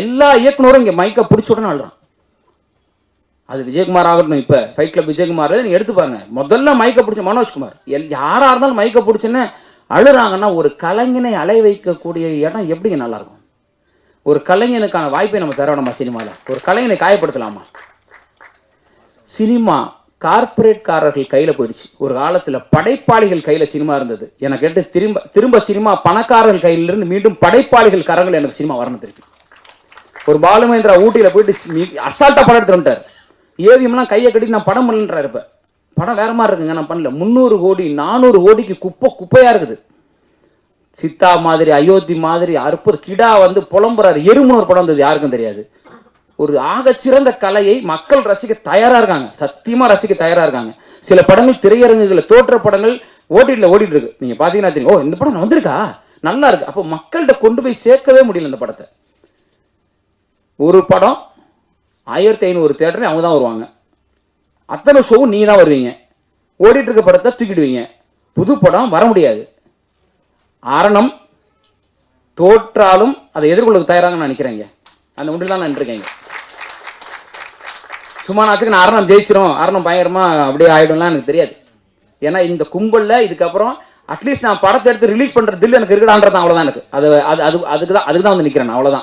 எல்லா இயக்குனரும் இங்கே மைக்கை பிடிச்ச உடனே அழுறான். அது விஜயகுமார் ஆகட்டும் இப்போ ஃபைட் கிளப் விஜயகுமார் நீ எடுத்து பாருங்க. முதல்ல மைக்கை பிடிச்ச மனோஜ்குமார் எல் யாராக இருந்தாலும் மைக்கை பிடிச்சுன்னு அழுறாங்கன்னா ஒரு கலைஞனை அலை வைக்கக்கூடிய இடம் எப்படிங்க நல்லாயிருக்கும்? ஒரு கலைஞனுக்கான வாய்ப்பை நம்ம தர வேணாமா சினிமாவில் ஒரு கலைஞனை காயப்படுத்தலாமா? சினிமா கார்ப்பரேட்காரர்கள் கையில் போயிடுச்சு. ஒரு காலத்தில் படைப்பாளிகள் கையில் சினிமா இருந்தது. எனக்கு கேட்டு திரும்ப திரும்ப சினிமா பணக்காரர்கள் கையிலிருந்து மீண்டும் படைப்பாளிகள் கரங்கள் எனக்கு சினிமா வரணும் திருப்பி ஒரு பாலுமேந்திரா ஊட்டியில் போயிட்டு அசால்ட்டாக படம் எடுத்துட்டு வந்துட்டார். ஏவிஎம்லாம் கையை கட்டி நான் படம் பண்ணலன்றார் இப்போ. படம் வேற மாதிரி இருக்குங்க நான் பண்ணல. முந்நூறு கோடி நானூறு கோடிக்கு குப்பை குப்பையாக இருக்குது. சித்தா மாதிரி அயோத்தி மாதிரி அற்புத கிடா வந்து புலம்புறாரு. எருமுன்னு ஒரு படம் வந்தது யாருக்கும் தெரியாது. ஒரு ஆகச்சிறந்த கலையை மக்கள் ரசிக்க தயாராக இருக்காங்க. சத்தியமாக ரசிக்க தயாராக இருக்காங்க. சில படங்கள் திரையரங்குகளில் தோற்ற படங்கள் ஓடிட்டில் ஓடிட்டு இருக்கு நீங்கள் பார்த்தீங்கன்னா தெரியும். ஓ இந்த படம் வந்திருக்கா? நல்லா இருக்கு. அப்போ மக்கள்கிட்ட கொண்டு போய் சேர்க்கவே முடியல இந்த படத்தை. ஒரு படம் ஆயிரத்தி ஐநூறு தேட்டர் அவங்க தான் வருவாங்க. அத்தனை ஷோவும் நீ தான் வருவீங்க. ஓடிட்டு இருக்க படத்தை தூக்கிடுவீங்க. புது படம் வர முடியாது. ஆரணம் தோற்றாலும் அதை எதிர்கொள்ள தயாராக நான் நினைக்கிறேங்க. அந்த முன்னில் தான் நான் இருக்கேங்க சும்மா நாச்சுக்கு நான் அரணம் ஜெயிச்சிரும். அரணம் பயங்கரமாக அப்படியே ஆகிடும்லாம் எனக்கு தெரியாது. ஏன்னா இந்த கும்பலில் இதுக்கப்புறம் அட்லீஸ்ட் நான் படத்தை எடுத்து ரிலீஸ் பண்ணுற தில் எனக்கு இருக்கடான்றது அவ்வளோதான் எனக்கு. அது அது அது- அதுக்கு தான் அதுக்கு தான் வந்து நிற்கிறேன் நான்,